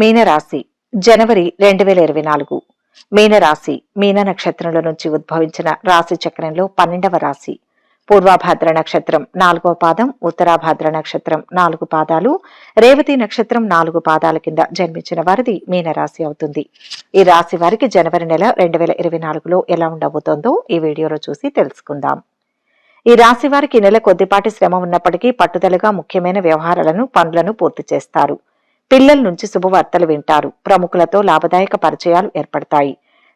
మీనరాశి జనవరి రెండు వేల ఇరవై నాలుగు. మీనరాశి మీన నక్షత్రంలో నుంచి ఉద్భవించిన రాశి చక్రంలో పన్నెండవ రాశి. పూర్వభాద్ర నక్షత్రం నాలుగవ పాదం ఉత్తరాభాద్ర నక్షత్రం నాలుగు పాదాలు రేవతి నక్షత్రం నాలుగు పాదాల కింద జన్మించిన వారిది మీనరాశి అవుతుంది. ఈ రాశి వారికి జనవరి నెల రెండు వేల ఇరవై నాలుగులో ఎలా ఉండబోతోందో ఈ వీడియోలో చూసి తెలుసుకుందాం. ఈ రాశి వారికి నెల కొద్దిపాటి శ్రమ ఉన్నప్పటికీ పట్టుదలగా ముఖ్యమైన వ్యవహారాలను పనులను పూర్తి చేస్తారు. పిల్లల నుంచి శుభవార్తలు వింటారు. ప్రముఖులతో లాభదాయక పరిచయాలు ఏర్పడతాయి.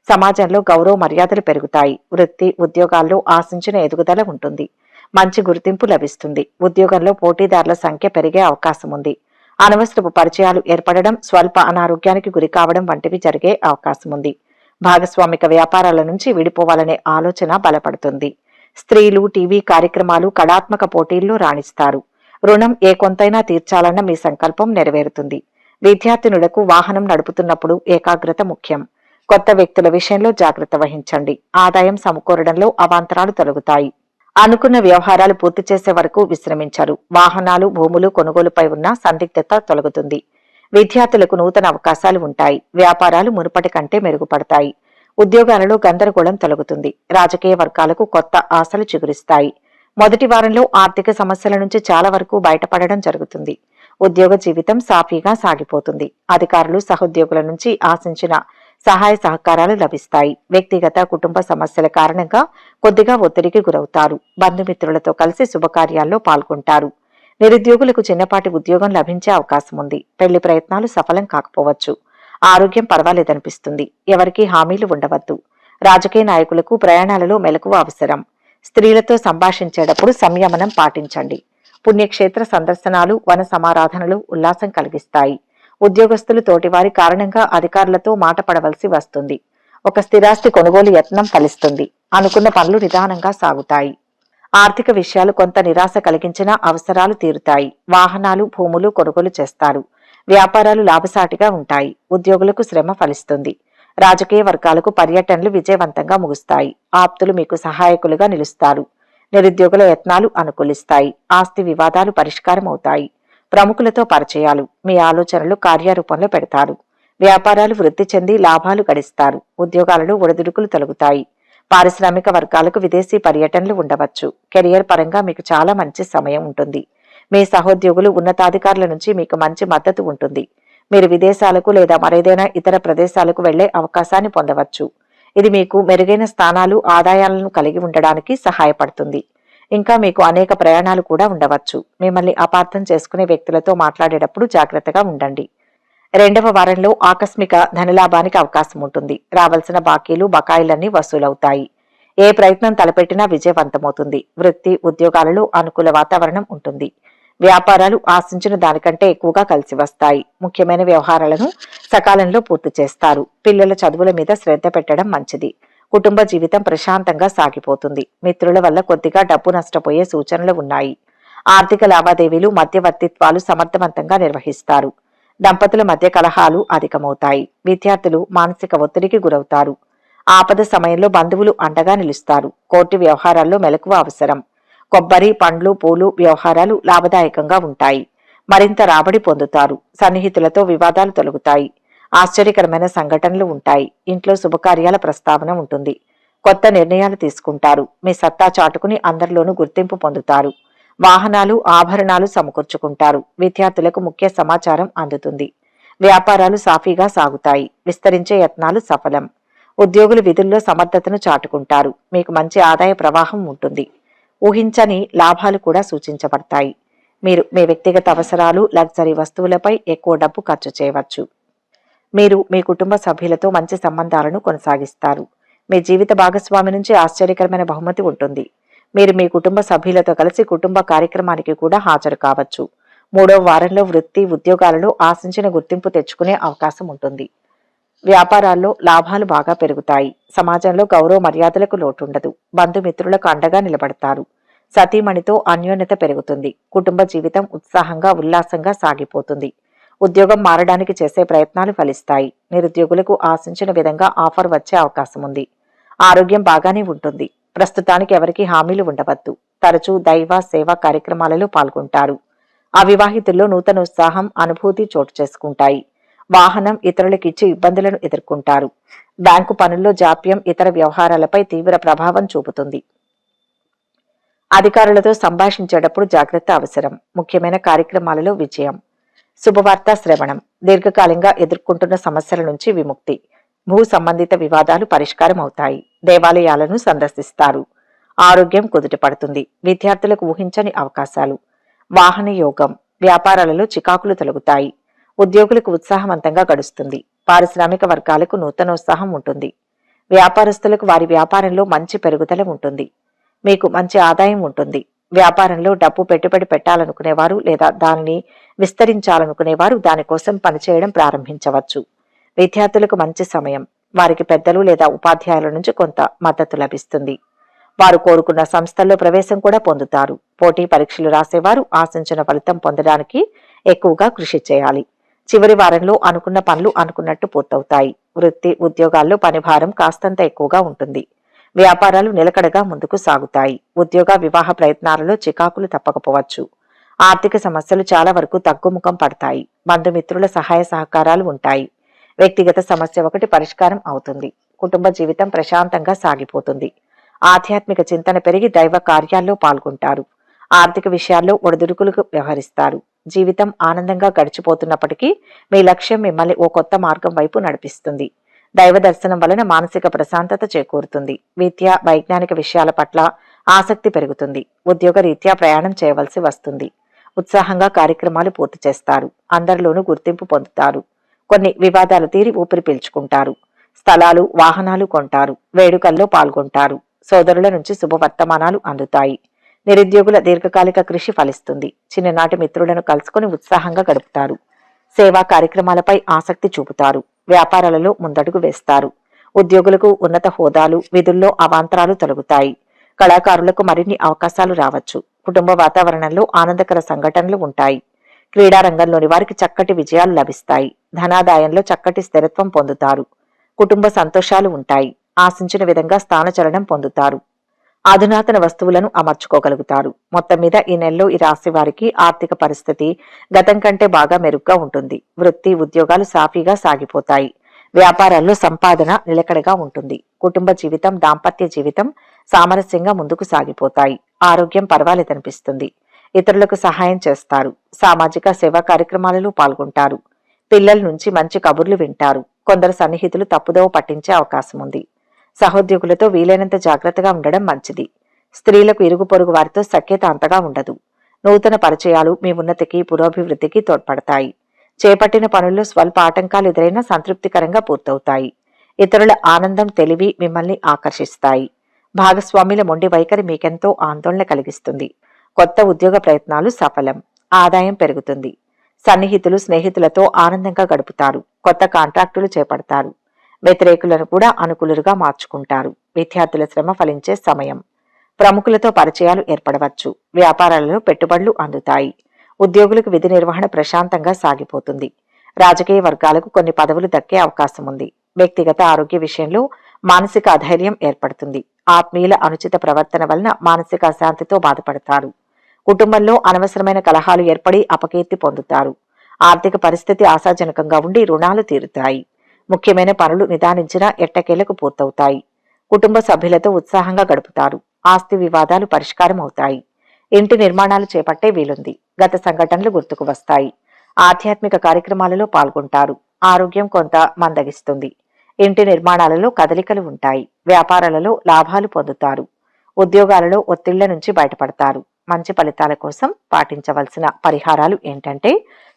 సమాజంలో గౌరవ మర్యాదలు పెరుగుతాయి. వృత్తి ఉద్యోగాల్లో ఆశించిన ఎదుగుదల ఉంటుంది. మంచి గుర్తింపు లభిస్తుంది. ఉద్యోగంలో పోటీదారుల సంఖ్య పెరిగే అవకాశం ఉంది. అనవసరపు పరిచయాలు ఏర్పడడం స్వల్ప అనారోగ్యానికి గురి కావడం వంటివి జరిగే అవకాశం ఉంది. భాగస్వామిక వ్యాపారాల నుంచి విడిపోవాలనే ఆలోచన బలపడుతుంది. స్త్రీలు టీవీ కార్యక్రమాలు కళాత్మక పోటీల్లో రాణిస్తారు. రుణం ఏ కొంతైనా తీర్చాలన్న మీ సంకల్పం నెరవేరుతుంది. విద్యార్థినులకు వాహనం నడుపుతున్నప్పుడు ఏకాగ్రత ముఖ్యం. కొత్త వ్యక్తుల విషయంలో జాగ్రత్త వహించండి. ఆదాయం సమకూరడంలో అవాంతరాలు తొలగుతాయి. అనుకున్న వ్యవహారాలు పూర్తి చేసే వరకు విశ్రమించరు. వాహనాలు భూములు కొనుగోలుపై ఉన్న సందిగ్ధత తొలగుతుంది. విద్యార్థులకు నూతన అవకాశాలు ఉంటాయి. వ్యాపారాలు మునుపటి కంటే మెరుగుపడతాయి. ఉద్యోగాలలో గందరగోళం తొలగుతుంది. రాజకీయ వర్గాలకు కొత్త ఆశలు చిగురిస్తాయి. మొదటి వారంలో ఆర్థిక సమస్యల నుంచి చాలా వరకు బయటపడడం జరుగుతుంది. ఉద్యోగ జీవితం సాఫీగా సాగిపోతుంది. అధికారులు సహోద్యోగుల నుంచి ఆశించిన సహాయ సహకారాలు లభిస్తాయి. వ్యక్తిగత కుటుంబ సమస్యల కారణంగా కొద్దిగా ఒత్తిడికి గురవుతారు. బంధుమిత్రులతో కలిసి శుభకార్యాల్లో పాల్గొంటారు. నిరుద్యోగులకు చిన్నపాటి ఉద్యోగం లభించే అవకాశం ఉంది. పెళ్ళి ప్రయత్నాలు సఫలం కాకపోవచ్చు. ఆరోగ్యం పర్వాలేదనిపిస్తుంది. ఎవరికీ హామీలు ఉండవద్దు. రాజకీయ నాయకులకు ప్రయాణాలలో మెలకువ అవసరం. స్త్రీలతో సంభాషించేటప్పుడు సంయమనం పాటించండి. పుణ్యక్షేత్ర సందర్శనాలు వన సమారాధనలు ఉల్లాసం కలిగిస్తాయి. ఉద్యోగస్తులు తోటివారి కారణంగా అధికారులతో మాట పడవలసి వస్తుంది. ఒక స్థిరాస్తి కొనుగోలు యత్నం ఫలిస్తుంది. అనుకున్న పనులు నిదానంగా సాగుతాయి. ఆర్థిక విషయాలు కొంత నిరాశ కలిగించిన అవసరాలు తీరుతాయి. వాహనాలు భూములు కొనుగోలు చేస్తారు. వ్యాపారాలు లాభసాటిగా ఉంటాయి. ఉద్యోగులకు శ్రమ ఫలిస్తుంది. రాజకీయ వర్గాలకు పర్యటనలు విజయవంతంగా ముగుస్తాయి. ఆప్తులు మీకు సహాయకులుగా నిలుస్తారు. నిరుద్యోగుల యత్నాలు అనుకూలిస్తాయి. ఆస్తి వివాదాలు పరిష్కారం అవుతాయి ప్రముఖులతో పరిచయాలు మీ ఆలోచనలు కార్యరూపంలో పెడతారు. వ్యాపారాలు వృద్ధి చెంది లాభాలు గడిస్తారు. ఉద్యోగాలలో ఒడిదుడుకులు తొలగుతాయి. పారిశ్రామిక వర్గాలకు విదేశీ పర్యటనలు ఉండవచ్చు. కెరియర్ పరంగా మీకు చాలా మంచి సమయం ఉంటుంది. మీ సహోద్యోగులు ఉన్నతాధికారుల నుంచి మీకు మంచి మద్దతు ఉంటుంది. మీరు విదేశాలకు లేదా మరేదైనా ఇతర ప్రదేశాలకు వెళ్ళే అవకాశాన్ని పొందవచ్చు. ఇది మీకు మెరుగైన స్థానాలు ఆదాయాలను కలిగి ఉండడానికి సహాయపడుతుంది. ఇంకా మీకు అనేక ప్రయాణాలు కూడా ఉండవచ్చు. మిమ్మల్ని అపార్థం చేసుకునే వ్యక్తులతో మాట్లాడేటప్పుడు జాగ్రత్తగా ఉండండి. రెండవ వారంలో ఆకస్మిక ధనలాభానికి అవకాశం ఉంటుంది. రావాల్సిన బాకీలు బకాయిలన్నీ వసూలవుతాయి. ఏ ప్రయత్నం తలపెట్టినా విజయవంతమవుతుంది. వృత్తి ఉద్యోగాలలో అనుకూల వాతావరణం ఉంటుంది. వ్యాపారాలు ఆశించిన దానికంటే ఎక్కువగా కలిసి వస్తాయి. ముఖ్యమైన వ్యవహారాలను సకాలంలో పూర్తి చేస్తారు. పిల్లల చదువుల మీద శ్రద్ధ పెట్టడం మంచిది. కుటుంబ జీవితం ప్రశాంతంగా సాగిపోతుంది. మిత్రుల వల్ల కొద్దిగా డబ్బు నష్టపోయే సూచనలు ఉన్నాయి. ఆర్థిక లావాదేవీలు మధ్యవర్తిత్వాలు సమర్థవంతంగా నిర్వహిస్తారు. దంపతుల మధ్య కలహాలు అధికమవుతాయి. విద్యార్థులు మానసిక ఒత్తిడికి గురవుతారు. ఆపద సమయంలో బంధువులు అండగా నిలుస్తారు. కోర్టు వ్యవహారాల్లో మెలకువ అవసరం. కొబ్బరి పండ్లు పూలు వ్యవహారాలు లాభదాయకంగా ఉంటాయి. మరింత రాబడి పొందుతారు. సన్నిహితులతో వివాదాలు తొలగుతాయి. ఆశ్చర్యకరమైన సంఘటనలు ఉంటాయి. ఇంట్లో శుభకార్యాల ప్రస్తావన ఉంటుంది. కొత్త నిర్ణయాలు తీసుకుంటారు. మీ సత్తా చాటుకుని అందరిలోనూ గుర్తింపు పొందుతారు. వాహనాలు ఆభరణాలు సమకూర్చుకుంటారు. విద్యార్థులకు ముఖ్య సమాచారం అందుతుంది. వ్యాపారాలు సాఫీగా సాగుతాయి. విస్తరించే యత్నాలు సఫలం. ఉద్యోగులు విధుల్లో సమర్థతను చాటుకుంటారు. మీకు మంచి ఆదాయ ప్రవాహం ఉంటుంది. ఊహించని లాభాలు కూడా సూచించబడతాయి. మీరు మీ వ్యక్తిగత అవసరాలు లగ్జరీ వస్తువులపై ఎక్కువ డబ్బు ఖర్చు చేయవచ్చు. మీరు మీ కుటుంబ సభ్యులతో మంచి సంబంధాలను కొనసాగిస్తారు. మీ జీవిత భాగస్వామి నుంచి ఆశ్చర్యకరమైన బహుమతి ఉంటుంది. మీరు మీ కుటుంబ సభ్యులతో కలిసి కుటుంబ కార్యక్రమానికి కూడా హాజరు కావచ్చు. మూడవ వారంలో వృత్తి ఉద్యోగాలలో ఆశించిన గుర్తింపు తెచ్చుకునే అవకాశం ఉంటుంది. వ్యాపారాల్లో లాభాలు బాగా పెరుగుతాయి. సమాజంలో గౌరవ మర్యాదలకు లోటుండదు. బంధుమిత్రులకు అండగా నిలబడతారు. సతీమణితో అన్యోన్యత పెరుగుతుంది. కుటుంబ జీవితం ఉత్సాహంగా ఉల్లాసంగా సాగిపోతుంది. ఉద్యోగం మారడానికి చేసే ప్రయత్నాలు ఫలిస్తాయి. నిరుద్యోగులకు ఆశించిన విధంగా ఆఫర్ వచ్చే అవకాశం ఉంది. ఆరోగ్యం బాగానే ఉంటుంది. ప్రస్తుతానికి ఎవరికి హామీలు ఉండవద్దు. తరచూ దైవ సేవా కార్యక్రమాలలో పాల్గొంటారు. అవివాహితుల్లో నూతన ఉత్సాహం అనుభూతి చోటు చేసుకుంటాయి. వాహనం ఇతరులకు ఇచ్చి ఇబ్బందులను ఎదుర్కొంటారు. బ్యాంకు పనుల్లో జాప్యం ఇతర వ్యవహారాలపై తీవ్ర ప్రభావం చూపుతుంది. అధికారులతో సంభాషించేటప్పుడు జాగ్రత్త అవసరం. ముఖ్యమైన కార్యక్రమాలలో విజయం. శుభవార్త శ్రవణం. దీర్ఘకాలంగా ఎదుర్కొంటున్న సమస్యల నుంచి విముక్తి. భూ సంబంధిత వివాదాలు పరిష్కారం అవుతాయి దేవాలయాలను సందర్శిస్తారు. ఆరోగ్యం కుదుటపడుతుంది. విద్యార్థులకు ఊహించని అవకాశాలు. వాహన యోగం. వ్యాపారాలలో చికాకులు తొలగుతాయి. ఉద్యోగులకు ఉత్సాహవంతంగా గడుస్తుంది. పారిశ్రామిక వర్గాలకు నూతనోత్సాహం ఉంటుంది. వ్యాపారస్తులకు వారి వ్యాపారంలో మంచి పెరుగుదల ఉంటుంది. మీకు మంచి ఆదాయం ఉంటుంది. వ్యాపారంలో డబ్బు పెట్టుబడి పెట్టాలనుకునేవారు లేదా దానిని విస్తరించాలనుకునేవారు దానికోసం పనిచేయడం ప్రారంభించవచ్చు. విద్యార్థులకు మంచి సమయం వారికి పెద్దలు లేదా ఉపాధ్యాయుల నుంచి కొంత మద్దతు లభిస్తుంది. వారు కోరుకున్న సంస్థల్లో ప్రవేశం కూడా పొందుతారు. పోటీ పరీక్షలు రాసేవారు ఆశించిన ఫలితం పొందడానికి ఎక్కువగా కృషి చేయాలి. చివరి వారంలో అనుకున్న పనులు అనుకున్నట్టు పూర్తవుతాయి. వృత్తి ఉద్యోగాల్లో పనిభారం కాస్తంత ఎక్కువగా ఉంటుంది. వ్యాపారాలు నిలకడగా ముందుకు సాగుతాయి. ఉద్యోగ వివాహ ప్రయత్నాలలో చికాకులు తప్పకపోవచ్చు. ఆర్థిక సమస్యలు చాలా వరకు తగ్గుముఖం పడతాయి. బంధుమిత్రుల సహాయ సహకారాలు ఉంటాయి. వ్యక్తిగత సమస్య ఒకటి పరిష్కారం అవుతుంది. కుటుంబ జీవితం ప్రశాంతంగా సాగిపోతుంది. ఆధ్యాత్మిక చింతన పెరిగి దైవ కార్యాల్లో పాల్గొంటారు. ఆర్థిక విషయాల్లో ఒడిదుడుకులకు వ్యవహరిస్తారు. జీవితం ఆనందంగా గడిచిపోతున్నప్పటికీ మీ లక్ష్యం మిమ్మల్ని ఓ కొత్త మార్గం వైపు నడిపిస్తుంది. దైవ దర్శనం వలన మానసిక ప్రశాంతత చేకూరుతుంది. విద్య వైజ్ఞానిక విషయాల పట్ల ఆసక్తి పెరుగుతుంది. ఉద్యోగ రీత్యా ప్రయాణం చేయవలసి వస్తుంది. ఉత్సాహంగా కార్యక్రమాలు పూర్తి చేస్తారు. అందరిలోనూ గుర్తింపు పొందుతారు. కొన్ని వివాదాలు తీరి ఊపిరి పీల్చుకుంటారు. స్థలాలు వాహనాలు కొంటారు. వేడుకల్లో పాల్గొంటారు. సోదరుల నుంచి శుభవర్తమానాలు అందుతాయి. నిరుద్యోగుల దీర్ఘకాలిక కృషి ఫలిస్తుంది. చిన్ననాటి మిత్రులను కలుసుకుని ఉత్సాహంగా గడుపుతారు. సేవా కార్యక్రమాలపై ఆసక్తి చూపుతారు. వ్యాపారాలలో ముందడుగు వేస్తారు. ఉద్యోగులకు ఉన్నత హోదాలు విధుల్లో అవాంతరాలు తొలగుతాయి. కళాకారులకు మరిన్ని అవకాశాలు రావచ్చు. కుటుంబ వాతావరణంలో ఆనందకర సంఘటనలు ఉంటాయి. క్రీడా రంగంలోని వారికి చక్కటి విజయాలు లభిస్తాయి. ధనాదాయంలో చక్కటి స్థిరత్వం పొందుతారు. కుటుంబ సంతోషాలు ఉంటాయి. ఆశించిన విధంగా స్థానచలనం పొందుతారు. అధునాతన వస్తువులను అమర్చుకోగలుగుతారు. మొత్తం మీద ఈ నెలలో ఈ రాశి వారికి ఆర్థిక పరిస్థితి గతం కంటే బాగా మెరుగ్గా ఉంటుంది. వృత్తి ఉద్యోగాలు సాఫీగా సాగిపోతాయి. వ్యాపారాల్లో సంపాదన నిలకడగా ఉంటుంది. కుటుంబ జీవితం దాంపత్య జీవితం సామరస్యంగా ముందుకు సాగిపోతాయి. ఆరోగ్యం పర్వాలేదనిపిస్తుంది. ఇతరులకు సహాయం చేస్తారు. సామాజిక సేవా కార్యక్రమాలలో పాల్గొంటారు. పిల్లల నుంచి మంచి కబుర్లు వింటారు. కొందరు సన్నిహితులు తప్పుదోవ పట్టించే అవకాశం ఉంది సహోద్యోగులతో వీలైనంత జాగ్రత్తగా ఉండడం మంచిది. స్త్రీలకు ఇరుగు పొరుగు వారితో సఖ్యత అంతగా ఉండదు. నూతన పరిచయాలు మీ ఉన్నతికి పురోభివృద్ధికి తోడ్పడతాయి. చేపట్టిన పనుల్లో స్వల్ప ఆటంకాలు ఎదురైనా సంతృప్తికరంగా పూర్తవుతాయి. ఇతరుల ఆనందం తెలివి మిమ్మల్ని ఆకర్షిస్తాయి. భాగస్వాముల మొండి వైఖరి మీకెంతో ఆందోళన కలిగిస్తుంది. కొత్త ఉద్యోగ ప్రయత్నాలు సఫలం. ఆదాయం పెరుగుతుంది. సన్నిహితులు స్నేహితులతో ఆనందంగా గడుపుతారు. కొత్త కాంట్రాక్టులు చేపడతారు. వ్యతిరేకులను కూడా అనుకూలుగా మార్చుకుంటారు. విద్యార్థుల శ్రమ ఫలించే సమయం. ప్రముఖులతో పరిచయాలు ఏర్పడవచ్చు. వ్యాపారాలలో పెట్టుబడులు అందుతాయి. ఉద్యోగులకు విధి నిర్వహణ ప్రశాంతంగా సాగిపోతుంది. రాజకీయ వర్గాలకు కొన్ని పదవులు దక్కే అవకాశం ఉంది. వ్యక్తిగత ఆరోగ్య విషయంలో మానసిక అధైర్యం ఏర్పడుతుంది. ఆత్మీయుల అనుచిత ప్రవర్తన వలన మానసిక అశాంతితో బాధపడతారు. కుటుంబంలో అనవసరమైన కలహాలు ఏర్పడి అపకీర్తి పొందుతారు. ఆర్థిక పరిస్థితి ఆశాజనకంగా ఉండి రుణాలు తీరుతాయి. ముఖ్యమైన పనులు నిదానించినా ఎట్టకేలకు పూర్తవుతాయి. కుటుంబ సభ్యులతో ఉత్సాహంగా గడుపుతారు. ఆస్తి వివాదాలు పరిష్కారం అవుతాయి ఇంటి నిర్మాణాలు చేపట్టే వీలుంది. గత సంఘటనలు గుర్తుకు వస్తాయి. ఆధ్యాత్మిక కార్యక్రమాలలో పాల్గొంటారు. ఆరోగ్యం కొంత మందగిస్తుంది. ఇంటి నిర్మాణాలలో కదలికలు ఉంటాయి. వ్యాపారాలలో లాభాలు పొందుతారు. ఉద్యోగాలలో ఒత్తిళ్ళ నుంచి బయటపడతారు. మంచి ఫలితాల కోసం పాటించవలసిన పరిహారాలు ఏంటంటే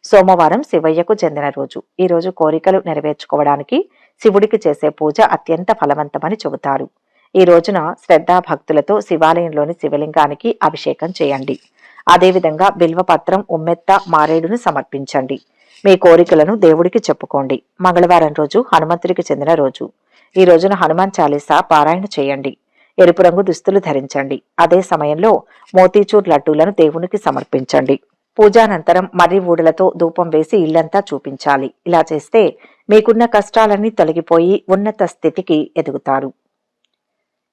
సోమవారం శివయ్యకు చెందిన రోజు. ఈ రోజు కోరికలు నెరవేర్చుకోవడానికి శివుడికి చేసే పూజ అత్యంత ఫలవంతమని చెబుతారు. ఈ రోజున శ్రద్ధా భక్తులతో శివాలయంలోని శివలింగానికి అభిషేకం చేయండి. అదేవిధంగా బిల్వపత్రం ఉమ్మెత్త మారేడును సమర్పించండి. మీ కోరికలను దేవుడికి చెప్పుకోండి. మంగళవారం రోజు హనుమంతుడికి చెందిన రోజు. ఈ రోజున హనుమాన్ చాలీసా పారాయణ చేయండి. ఎరుపు రంగు దుస్తులు ధరించండి. అదే సమయంలో మోతీచూర్ లడ్డూలను దేవునికి సమర్పించండి. పూజానంతరం మర్రి ఊడలతో ధూపం వేసి ఇల్లంతా చూపించాలి. ఇలా చేస్తే మీకున్న కష్టాలన్నీ తొలగిపోయి ఉన్నత స్థితికి ఎదుగుతారు.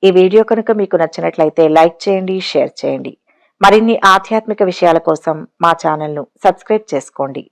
ఈ వీడియో కనుక మీకు నచ్చినట్లయితే లైక్ చేయండి షేర్ చేయండి. మరిన్ని ఆధ్యాత్మిక విషయాల కోసం మా ఛానల్ను సబ్స్క్రైబ్ చేసుకోండి.